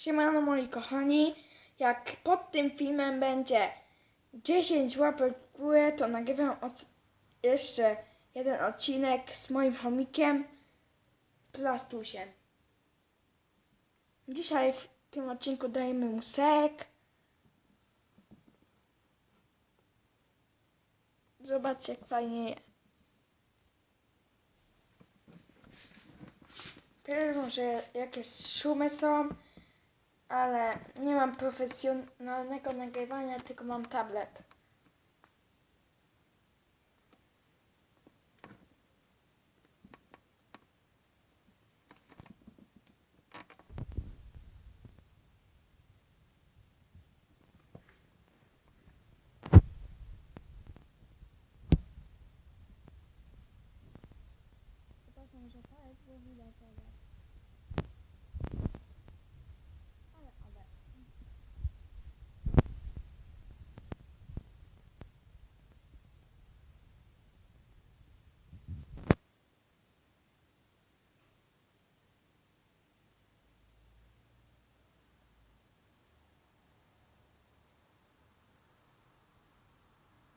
Siemano moi kochani, jak pod tym filmem będzie 10 łapek w górę, to nagrywam jeszcze jeden odcinek z moim chomikiem Plastusiem. Dzisiaj w tym odcinku dajemy mu sek. Zobaczcie jak fajnie je. Teraz może jakieś szumy są, ale nie mam profesjonalnego nagrywania, tylko mam tablet. Że to jest